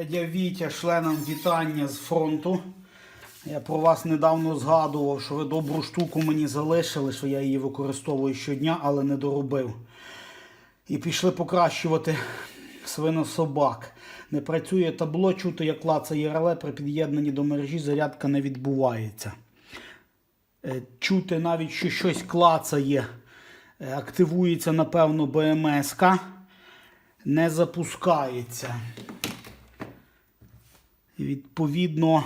Дядя Вітя, членам вітання з фронту. Я про вас недавно згадував, що ви добру штуку мені залишили, що я її використовую щодня, але не доробив. І пішли покращувати свинособак. Не працює табло, чути, як клацає реле, при під'єднанні до мережі зарядка не відбувається. Е, Чути навіть, що щось клацає, е, активується, напевно, БМС, не запускається. Відповідно,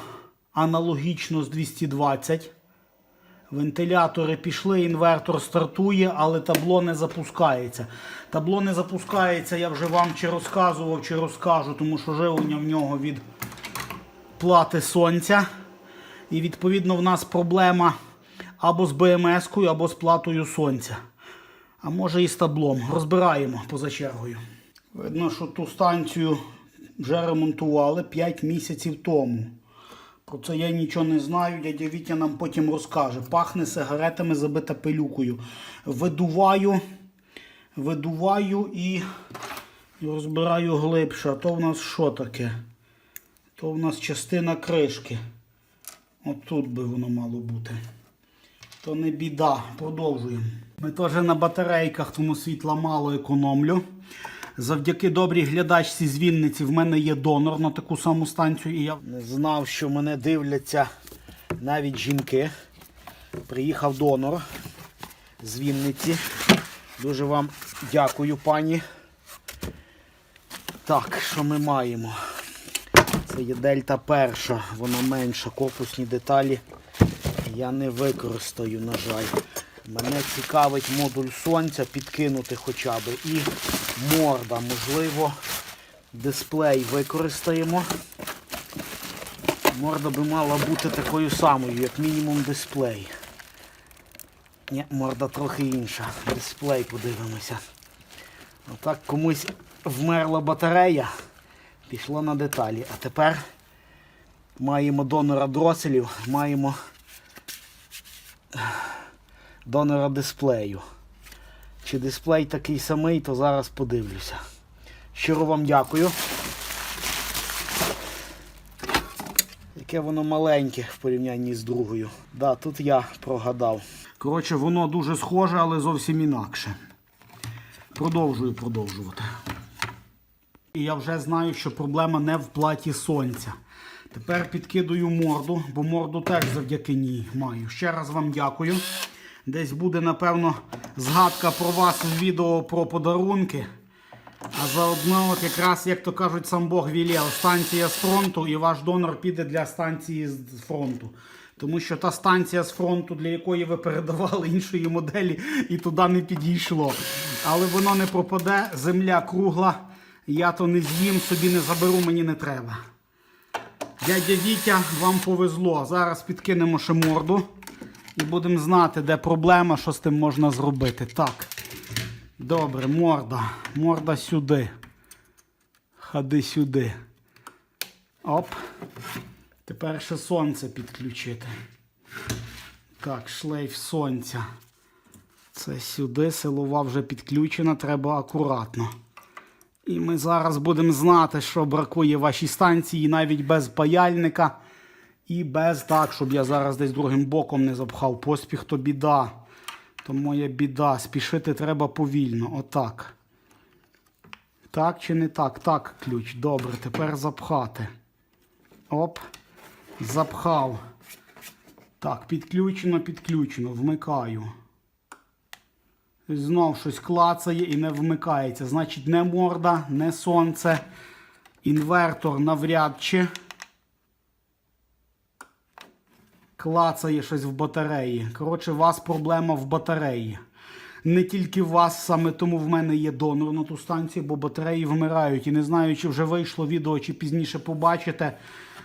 аналогічно з 220. Вентилятори пішли, інвертор стартує, але табло не запускається. Табло не запускається, я вже вам чи розказував, чи розкажу, тому що живлення в нього від плати сонця. І відповідно в нас проблема або з БМС-кою, або з платою сонця. А може і з таблом. Розбираємо поза чергою. Видно, що ту станцію вже ремонтували 5 місяців тому. Про це я нічого не знаю, дядя Вітя нам потім розкаже. Пахне сигаретами, забита пилюкою. Видуваю, видуваю і, розбираю глибше. А то в нас що таке? То в нас частина кришки. Отут би воно мало бути. То не біда. Продовжуємо. Ми теж на батарейках, тому світла мало економлю. Завдяки добрій глядачці з Вінниці в мене є донор на таку саму станцію. І я не знав, що мене дивляться навіть жінки. Приїхав донор з Вінниці. Дуже вам дякую, пані. Так, що ми маємо? Це є дельта перша, вона менша, корпусні деталі я не використаю, на жаль. Мене цікавить модуль сонця підкинути хоча б і морда. Можливо, дисплей використаємо. Морда би мала бути такою самою, як мінімум дисплей. Ні, морда трохи інша. Дисплей подивимося. Отак комусь вмерла батарея, пішло на деталі. А тепер маємо донора дроселів, маємо донора дисплею. Чи дисплей такий самий, то зараз подивлюся. Щиро вам дякую. Яке воно маленьке в порівнянні з другою. Да, тут я прогадав. Коротше, воно дуже схоже, але зовсім інакше. Продовжую продовжувати. І я вже знаю, що проблема не в платі сонця. Тепер підкидую морду, бо морду теж завдяки ній маю. Ще раз вам дякую. Десь буде, напевно, згадка про вас в відео про подарунки. А заодно, от якраз, як то кажуть, сам Бог вілів, станція з фронту, і ваш донор піде для станції з фронту. Тому що та станція з фронту, для якої ви передавали іншої моделі, і туди не підійшло. Але воно не пропаде, земля кругла. Я то не з'їм, собі не заберу, мені не треба. Дядя Вітя, вам повезло. Зараз підкинемо ще морду і будемо знати, де проблема, що з тим можна зробити. Так. Добре, морда. Морда сюди. Ходи сюди. Оп. Тепер ще сонце підключити. Так, шлейф сонця. Це сюди, силова вже підключена, треба акуратно. І ми зараз будемо знати, що бракує вашій станції навіть без паяльника і без так, щоб я зараз десь другим боком не запхав. Поспіх то біда. То моя біда. Спішити треба повільно. Отак. Так чи не так? Так, ключ. Добре, тепер запхати. Оп. Запхав. Так, підключено, підключено. Вмикаю. Знов щось клацає і не вмикається. Значить, не морда, не сонце. Інвертор навряд чи. Клацає щось в батареї. Коротше, у вас проблема в батареї. Не тільки у вас, саме тому в мене є донор на ту станцію, бо батареї вмирають. І не знаю, чи вже вийшло відео, чи пізніше побачите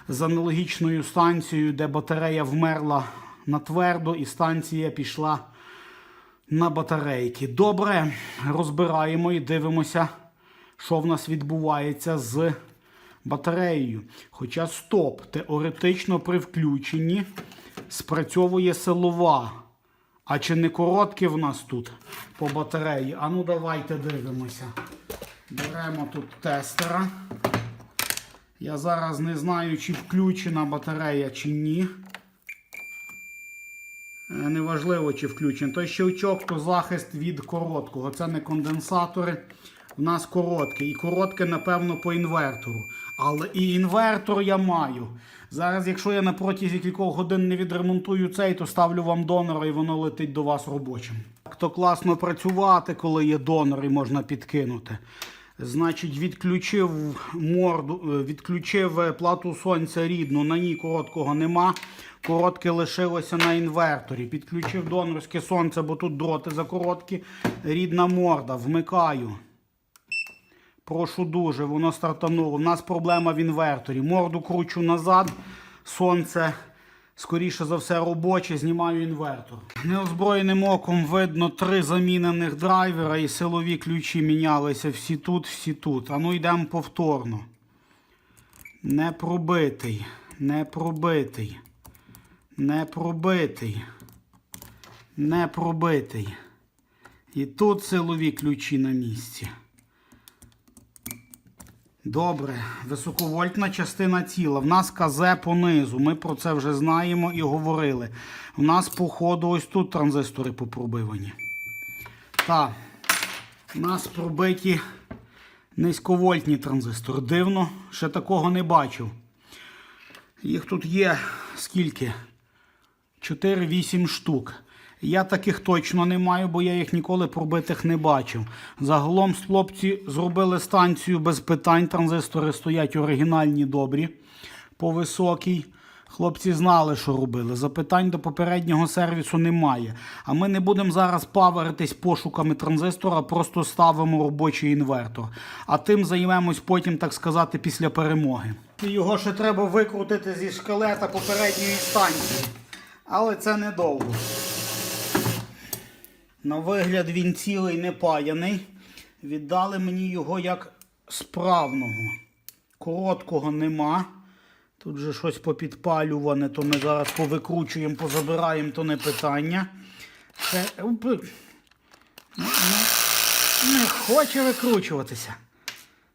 з аналогічною станцією, де батарея вмерла на твердо, і станція пішла на батарейки. Добре, розбираємо і дивимося, що в нас відбувається з батареєю. Хоча стоп, теоретично при включенні спрацьовує силова. А чи не коротке в нас тут по батареї? А ну давайте дивимося. Беремо тут тестера. Я зараз не знаю, чи включена батарея, чи ні. Е, Неважливо, чи включений. Той щелчок, то захист від короткого. Це не конденсатори. У нас коротке. І коротке, напевно, по інвертору. Але і інвертор я маю. Зараз, якщо я на протязі кількох годин не відремонтую цей, то ставлю вам донора і воно летить до вас робочим. Так то класно працювати, коли є донор і можна підкинути. Значить, відключив морду, е, відключив е, плату сонця рідну, на ній короткого нема. Коротке лишилося на інверторі. Підключив донорське сонце, бо тут дроти закороткі. Рідна морда, вмикаю. Прошу дуже, воно стартануло. У нас проблема в інверторі. Морду кручу назад, сонце, скоріше за все, робоче, знімаю інвертор. Неозброєним оком видно три замінених драйвера і силові ключі мінялися всі тут, всі тут. А ну йдемо повторно. Не пробитий, не пробитий, не пробитий, не пробитий. І тут силові ключі на місці. Добре, високовольтна частина тіла. В нас КЗ понизу. Ми про це вже знаємо і говорили. У нас, походу, ось тут транзистори попробивані. Так, у нас пробиті низьковольтні транзистори. Дивно, ще такого не бачив. Їх тут є скільки? 4-8 штук. Я таких точно не маю, бо я їх ніколи пробитих не бачив. Загалом хлопці зробили станцію без питань. Транзистори стоять оригінальні, добрі, по високій. Хлопці знали, що робили. Запитань до попереднього сервісу немає. А ми не будемо зараз паверитись пошуками транзистора, просто ставимо робочий інвертор. А тим займемось потім, так сказати, після перемоги. Його ще треба викрутити зі шкелета попередньої станції. Але це недовго. На вигляд він цілий не паяний. Віддали мені його як справного. Короткого нема. Тут же щось попідпалюване, то ми зараз повикручуємо, позабираємо, то не питання. Це не, не хоче викручуватися.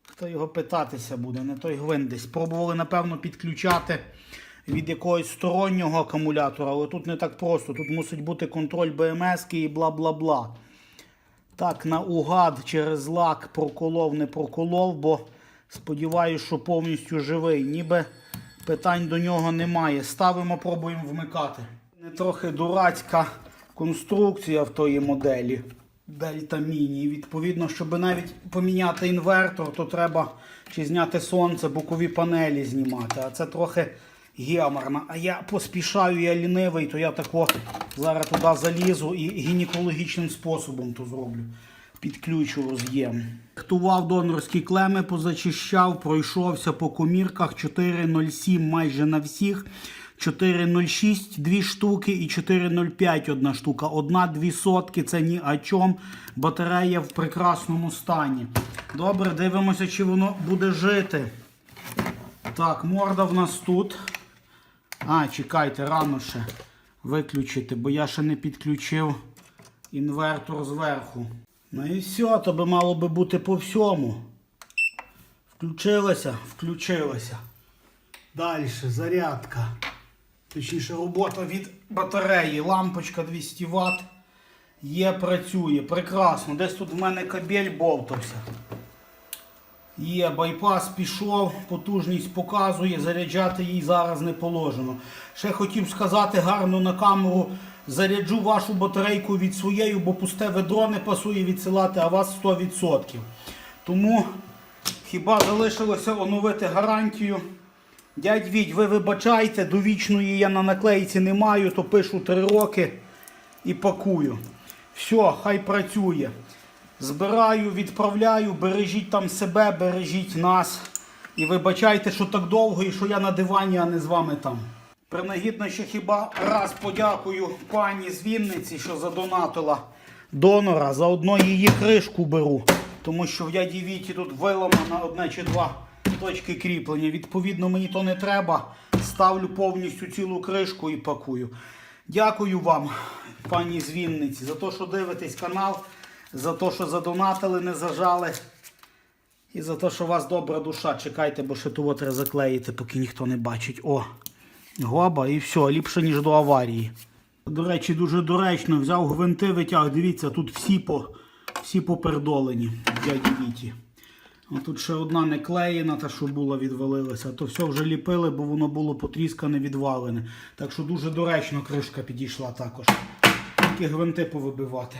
Хто його питатися буде, не той гвинт десь. Пробували, напевно, підключати від якогось стороннього акумулятора, але тут не так просто. Тут мусить бути контроль БМС і бла-бла-бла. Так, наугад через лак проколов, не проколов, бо сподіваюся, що повністю живий. Ніби питань до нього немає. Ставимо, пробуємо вмикати. Не трохи дурацька конструкція в тої моделі Дельта Міні. Відповідно, щоб навіть поміняти інвертор, то треба чи зняти сонце, бокові панелі знімати. А це трохи геморно. А я поспішаю, я лінивий, то я тако зараз туди залізу і гінекологічним способом то зроблю. Підключу роз'єм. Хтував донорські клеми, позачищав, пройшовся по комірках 4,07 майже на всіх. 4,06 дві штуки і 4,05 одна штука. Одна-дві сотки це ні о чому. Батарея в прекрасному стані. Добре, дивимося, чи воно буде жити. Так, морда в нас тут. А, чекайте, рано ще виключити, бо я ще не підключив інвертор зверху. Ну і все, то би мало би бути по всьому. Включилося, включилося. Далі, зарядка. Точніше, робота від батареї. Лампочка 200 Вт. Є, працює. Прекрасно. Десь тут в мене кабель бовтався. Є, байпас пішов, потужність показує, заряджати їй зараз не положено. Ще хотів сказати гарно на камеру, заряджу вашу батарейку від своєї, бо пусте ведро не пасує відсилати, а вас 100%. Тому хіба залишилося оновити гарантію. Дядь Віть, ви вибачайте, довічної я на наклейці не маю, то пишу 3 роки і пакую. Все, хай працює. Збираю, відправляю, бережіть там себе, бережіть нас. І вибачайте, що так довго і що я на дивані, а не з вами там. Принагідно ще хіба раз подякую пані з Вінниці, що задонатила донора. Заодно її кришку беру. Тому що в дяді Віті тут виламано одне чи два точки кріплення. Відповідно, мені то не треба. Ставлю повністю цілу кришку і пакую. Дякую вам, пані з Вінниці, за те, що дивитесь канал, за те, що задонатили, не зажали. І за те, що у вас добра душа, чекайте, бо ще того треба заклеїти, поки ніхто не бачить. О, глаба і все, ліпше, ніж до аварії. До речі, дуже доречно. Взяв гвинти, витяг. Дивіться, тут всі по, всі попердолені дяді Віті. А тут ще одна не клеєна, та що була, відвалилася. То все вже ліпили, бо воно було потріскане, відвалене. Так що дуже доречно кришка підійшла також. Тільки гвинти повибивати.